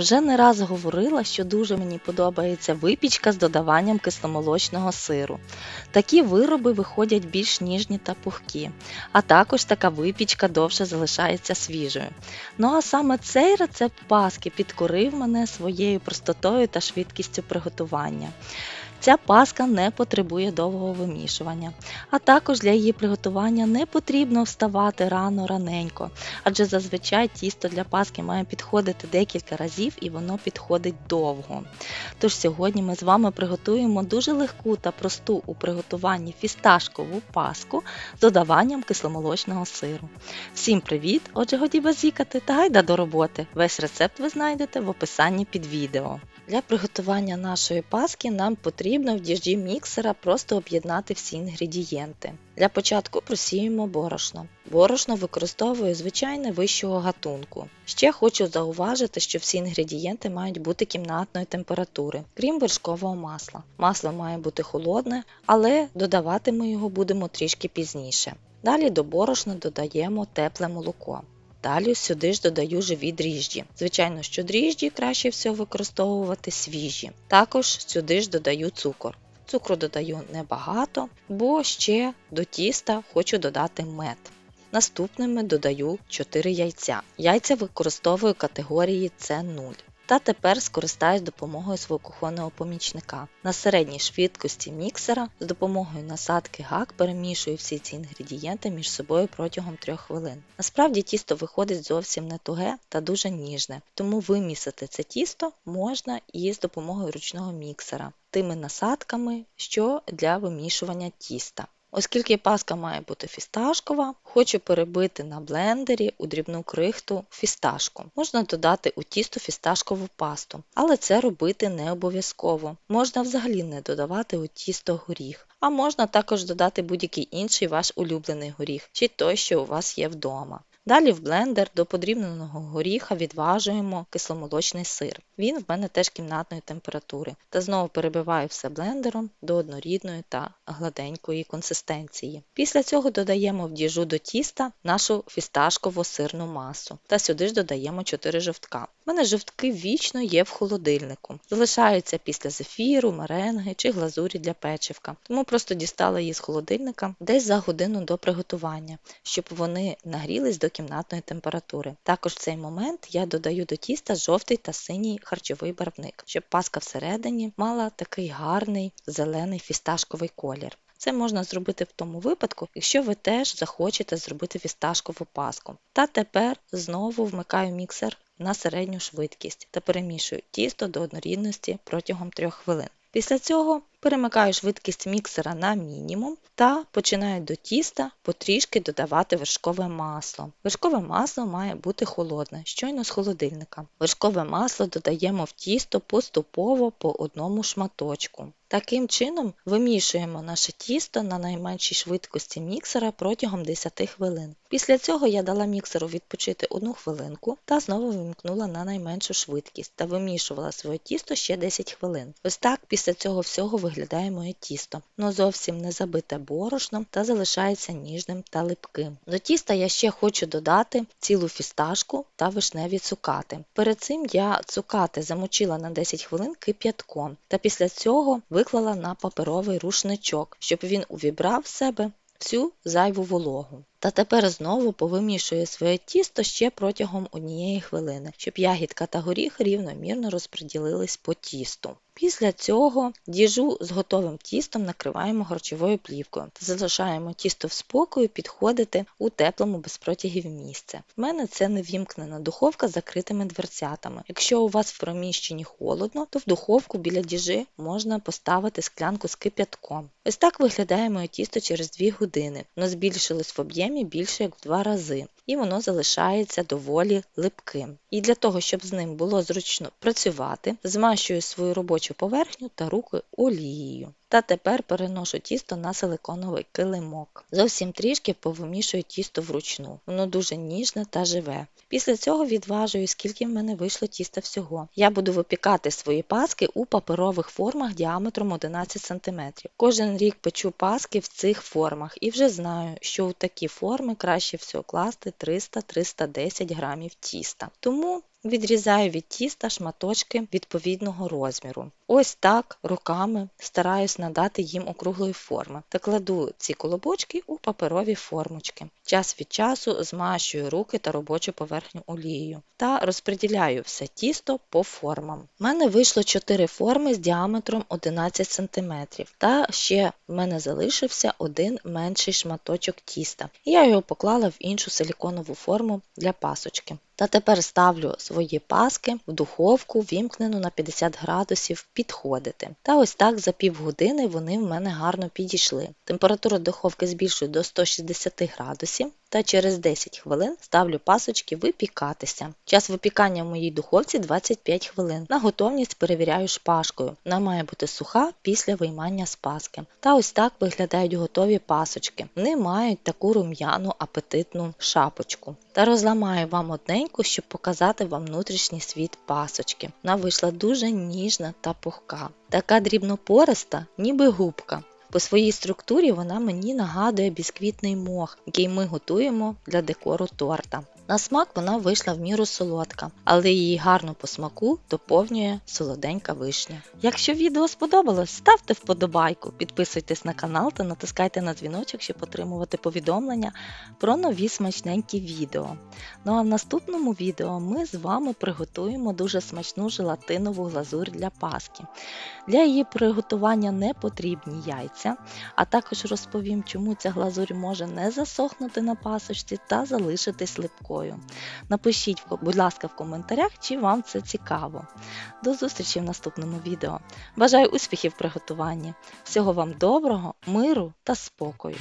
Вже не раз говорила, що дуже мені подобається випічка з додаванням кисломолочного сиру. Такі вироби виходять більш ніжні та пухкі, а також така випічка довше залишається свіжою. Ну а саме цей рецепт паски підкорив мене своєю простотою та швидкістю приготування. Ця паска не потребує довгого вимішування, а також для її приготування не потрібно вставати рано раненько, адже зазвичай тісто для паски має підходити декілька разів і воно підходить довго. Тож сьогодні ми з вами приготуємо дуже легку та просту у приготуванні фісташкову паску з додаванням кисломолочного сиру. Всім привіт! Отже, годі базікати та гайда до роботи. Весь рецепт ви знайдете в описанні під відео. Для приготування нашої паски нам потрібно в діжджі міксера просто об'єднати всі інгредієнти. Для початку просіємо борошно. Борошно використовую звичайне вищого гатунку. Ще хочу зауважити, що всі інгредієнти мають бути кімнатної температури, крім вершкового масла. Масло має бути холодне, але додавати ми його будемо трішки пізніше. Далі до борошна додаємо тепле молоко. Далі сюди ж додаю живі дріжджі. Звичайно, що дріжджі краще всього використовувати свіжі. Також сюди ж додаю цукор. Цукру додаю небагато, бо ще до тіста хочу додати мед. Наступними додаю 4 яйця. Яйця використовую категорії С0. Та тепер скористаюсь допомогою свого кухонного помічника. На середній швидкості міксера з допомогою насадки гак перемішую всі ці інгредієнти між собою протягом 3 хвилин. Насправді тісто виходить зовсім не туге та дуже ніжне, тому вимісити це тісто можна і з допомогою ручного міксера, тими насадками, що для вимішування тіста. Оскільки паска має бути фісташкова, хочу перебити на блендері у дрібну крихту фісташку. Можна додати у тісто фісташкову пасту, але це робити не обов'язково. Можна взагалі не додавати у тісто горіх. А можна також додати будь-який інший ваш улюблений горіх, чи той, що у вас є вдома. Далі в блендер до подрібненого горіха відважуємо кисломолочний сир. Він в мене теж кімнатної температури. Та знову перебиваю все блендером до однорідної та гладенької консистенції. Після цього додаємо в діжу до тіста нашу фісташкову сирну масу. Та сюди ж додаємо 4 жовтка. У мене жовтки вічно є в холодильнику. Залишаються після зефіру, меренги чи глазурі для печивка. Тому просто дістала її з холодильника десь за годину до приготування, щоб вони нагрілись до кімнатної температури. Також в цей момент я додаю до тіста жовтий та синій харчовий барвник, щоб паска всередині мала такий гарний зелений фісташковий колір. Це можна зробити в тому випадку, якщо ви теж захочете зробити фісташкову паску. Та тепер знову вмикаю міксер на середню швидкість та перемішую тісто до однорідності протягом 3 хвилин. Після цього перемикаю швидкість міксера на мінімум та починаю до тіста потрішки додавати вершкове масло. Вершкове масло має бути холодне, щойно з холодильника. Вершкове масло додаємо в тісто поступово по одному шматочку. Таким чином вимішуємо наше тісто на найменшій швидкості міксера протягом 10 хвилин. Після цього я дала міксеру відпочити одну хвилинку та знову вимкнула на найменшу швидкість та вимішувала своє тісто ще 10 хвилин. Ось так після цього всього виглядає моє тісто. Воно зовсім не забите борошном та залишається ніжним та липким. До тіста я ще хочу додати цілу фісташку та вишневі цукати. Перед цим я цукати замочила на 10 хвилин кип'ятком та після цього виклала на паперовий рушничок, щоб він увібрав в себе всю зайву вологу. Та тепер знову повимішую своє тісто ще протягом однієї хвилини, щоб ягідка та горіх рівномірно розподілились по тісту. Після цього діжу з готовим тістом накриваємо харчовою плівкою та залишаємо тісто в спокою підходити у теплому без протягів місце. В мене це не вімкнена духовка з закритими дверцятами. Якщо у вас в приміщенні холодно, то в духовку біля діжи можна поставити склянку з кип'ятком. Ось так виглядає моє тісто через 2 години. Воно збільшилось в об'ємі більше як в 2 рази. І воно залишається доволі липким. І для того, щоб з ним було зручно працювати, змащую свою робочу поверхню та руки олією. Та тепер переношу тісто на силиконовий килимок. Зовсім трішки повимішую тісто вручну. Воно дуже ніжне та живе. Після цього відважую, скільки в мене вийшло тіста всього. Я буду випікати свої паски у паперових формах діаметром 11 см. Кожен рік печу паски в цих формах і вже знаю, що у такі форми краще всього класти 300-310 грамів тіста. Тому відрізаю від тіста шматочки відповідного розміру. Ось так руками стараюсь надати їм округлої форми та кладу ці колобочки у паперові формочки. Час від часу змащую руки та робочу поверхню олією та розподіляю все тісто по формам. У мене вийшло 4 форми з діаметром 11 см, та ще в мене залишився один менший шматочок тіста. Я його поклала в іншу силіконову форму для пасочки. Та тепер ставлю свої паски в духовку, вімкнену на 50 градусів, підходити. Та ось так за півгодини вони в мене гарно підійшли. Температуру духовки збільшую до 160 градусів та через 10 хвилин ставлю пасочки випікатися. Час випікання в моїй духовці 25 хвилин. На готовність перевіряю шпажкою. Вона має бути суха після виймання з паски. Та ось так виглядають готові пасочки. Вони мають таку рум'яну апетитну шапочку. Та розламаю вам одненьку, щоб показати вам внутрішній світ пасочки. Вона вийшла дуже ніжна та пухка. Така дрібнопориста, ніби губка. По своїй структурі вона мені нагадує бісквітний мох, який ми готуємо для декору торта. На смак вона вийшла в міру солодка, але її гарно по смаку доповнює солоденька вишня. Якщо відео сподобалось, ставте вподобайку, підписуйтесь на канал та натискайте на дзвіночок, щоб отримувати повідомлення про нові смачненькі відео. Ну а в наступному відео ми з вами приготуємо дуже смачну желатинову глазурь для паски. Для її приготування не потрібні яйця, а також розповім, чому ця глазурь може не засохнути на пасочці та залишитись липкою. Напишіть, будь ласка, в коментарях, чи вам це цікаво. До зустрічі в наступному відео. Бажаю успіхів в приготуванні. Всього вам доброго, миру та спокою!